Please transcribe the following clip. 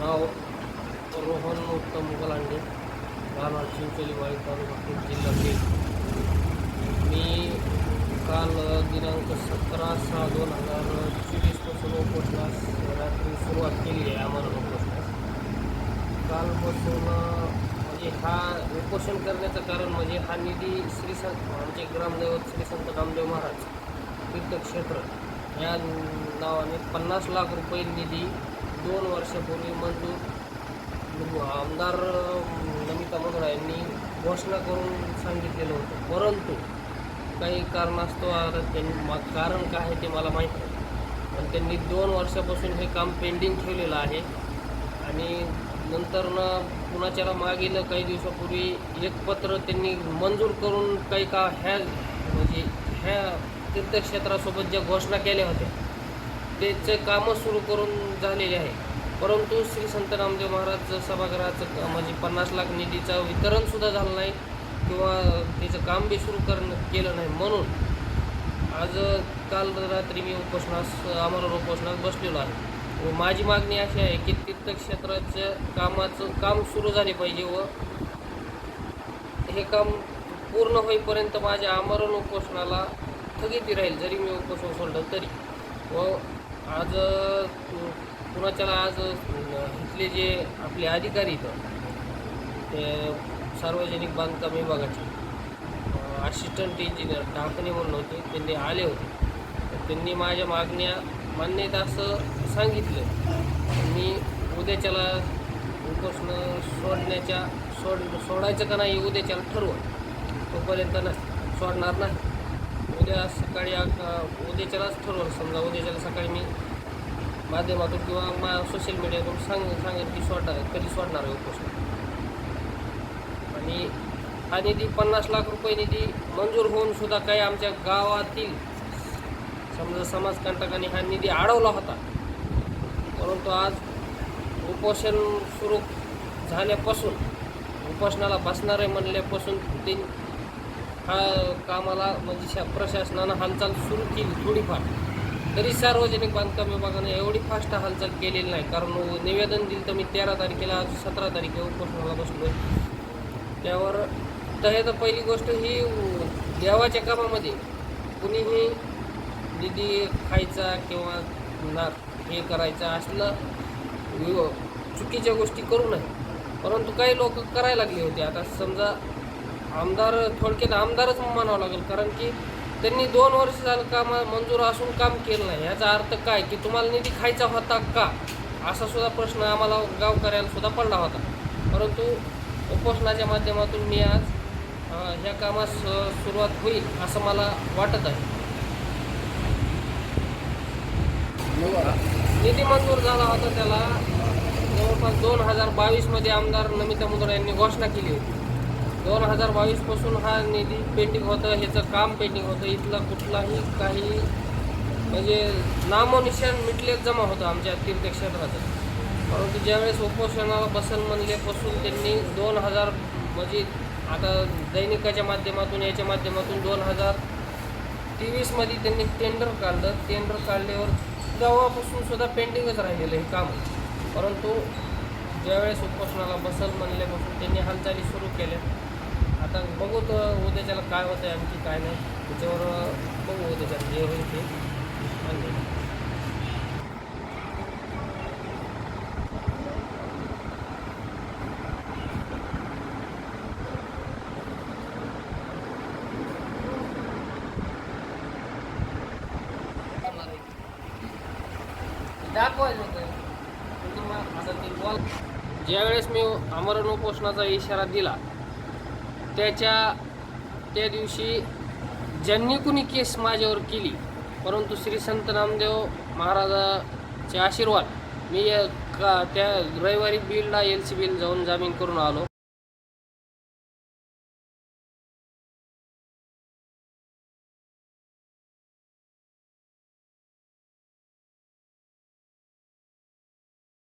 नाव रोहन उत्तम मुघलांडे राहणार शिवचली वाई तालुका जिल्ह्यातील. मी काल दिनांक सतरा सहा दोन हजार चोवीसपासून उपोषणास रात्री सुरुवात केली आहे आम्हाला उपोषणास कालपासून म्हणजे हा उपोषण करण्याचं कारण म्हणजे हा निधी श्री संत आमचे ग्रामदैवत श्री संत रामदेव महाराज तीर्थक्षेत्र या नावाने पन्नास लाख रुपये निधी दोन वर्षापूर्वी मंजूर आमदार नमिता मगरा यांनी घोषणा करून सांगितलेलं होतं. परंतु काही कारणास्तव आता त्यांनी मा- कारण काय आहे ते मला माहीत नाही. पण त्यांनी दोन वर्षापासून हे काम पेंडिंग ठेवलेलं आहे. आणि नंतर न कुणाच्याला मागील काही दिवसापूर्वी एक पत्र त्यांनी मंजूर करून काही का ह्या म्हणजे ह्या तीर्थक्षेत्रासोबत ज्या घोषणा केल्या होत्या त्याचे कामं सुरू करून झालेले आहे. परंतु श्री संत रामदेव महाराज सभागृहाचं म्हणजे पन्नास लाख निधीचं वितरणसुद्धा झालं नाही किंवा त्याचं काम बी सुरू करणं केलं नाही. म्हणून आज काल रात्री मी उपोषणास आमरण उपोषणास बसलेलो आहे. व माझी मागणी अशी आहे की तीर्थक्षेत्राच्या कामाचं काम सुरू झाले पाहिजे व हे काम पूर्ण होईपर्यंत माझ्या आमरण उपोषणाला स्थगिती राहील जरी मी उपोषण सोडलं तरी. व आज कुणाच्याला आज इथले जे आपले अधिकारी इथं ते सार्वजनिक बांधकाम विभागाचे असिस्टंट इंजिनियर ढाकणे म्हणून होते त्यांनी आले होते. तर त्यांनी माझ्या मागण्या मान्य आहेत असं सांगितलं. मी उद्याच्याला उपोषण सोडण्याच्या सोड सोडायचं का नाही उद्याच्याला ठरवं. तोपर्यंत नाही सोडणार नाही. उद्या सकाळी उद्याच्यालाच ठरवलं समजा उद्याच्याला सकाळी मी माध्यमातून किंवा मा सोशल मीडियातून सांग सांगेन की सोडणार आहे कधी सोडणार आहे उपोषण. आणि हा निधी पन्नास लाख रुपये निधी मंजूर होऊन सुद्धा काही आमच्या गावातील समजा समाजकंटकांनी हा निधी अडवला होता. परंतु आज उपोषण सुरू झाल्यापासून उपोषणाला बसणार आहे म्हणल्यापासून ते हा कामाला म्हणजे शा प्रशासनानं हालचाल सुरू केली थोडीफार. तरी सार्वजनिक बांधकाम विभागाने एवढी फास्ट हालचाल केलेली नाही. कारण निवेदन दिलं तर मी तेरा तारखेला आज सतरा तारखेला उपोषणाला बसलो त्यावर तर हे तर पहिली गोष्ट ही देवाच्या कामामध्ये कुणीही निधी खायचा किंवा ना हे करायचं असलं चुकीच्या गोष्टी करू नये. परंतु काही लोक करायला लागले होते. आता समजा आमदार थोडक्यात आमदारच म्हणावं लागेल कारण की त्यांनी दोन वर्ष झालं काम मंजूर असून काम केलं नाही. याचा अर्थ काय? की तुम्हाला निधी खायचा होता का? असा सुद्धा प्रश्न आम्हाला गावकऱ्याला सुद्धा पडला होता. परंतु उपोषणाच्या माध्यमातून मी आज ह्या कामास सुरुवात होईल असं मला वाटत आहे. निधी मंजूर झाला होता त्याला जवळपास दोन हजार बावीसमध्ये आमदार नमिता मुंदडा यांनी घोषणा केली होती. दोन हजार बावीसपासून हा निधी पेंडिंग होतं. ह्याचं काम पेंडिंग होतं. इथला कुठलाही काही म्हणजे नामोनिशान मिटले जमा होतं आमच्या तीर्थक्षेत्राचं. परंतु ज्यावेळेस उपोषणाला बसल म्हणल्यापासून त्यांनी दोन हजार म्हणजे आता दैनिकाच्या माध्यमातून याच्या माध्यमातून दोन हजार तेवीसमध्ये त्यांनी टेंडर काढलं. टेंडर काढल्यावर गावापासून सुद्धा पेंडिंगच राहिलेलं हे काम. परंतु ज्यावेळेस उपोषणाला बसल म्हणल्यापासून त्यांनी हालचाली सुरू केल्या. बघू तर उद्याच्याला काय होतं आहे आणखी काय नाही. त्याच्यावर बघू उद्याच्याला जे होईल ते. दाखवायचं होतं. मग आता ते ज्यावेळेस मी अमरण उपोषणाचा इशारा दिला त्याच्या त्या दिवशी ज्यांनी कुणी केस माझ्यावर केली परंतु श्री संत नामदेव महाराजाचे आशीर्वाद. मी या का त्या रविवारी बीडला एल सी बीला जाऊन जामीन करून आलो.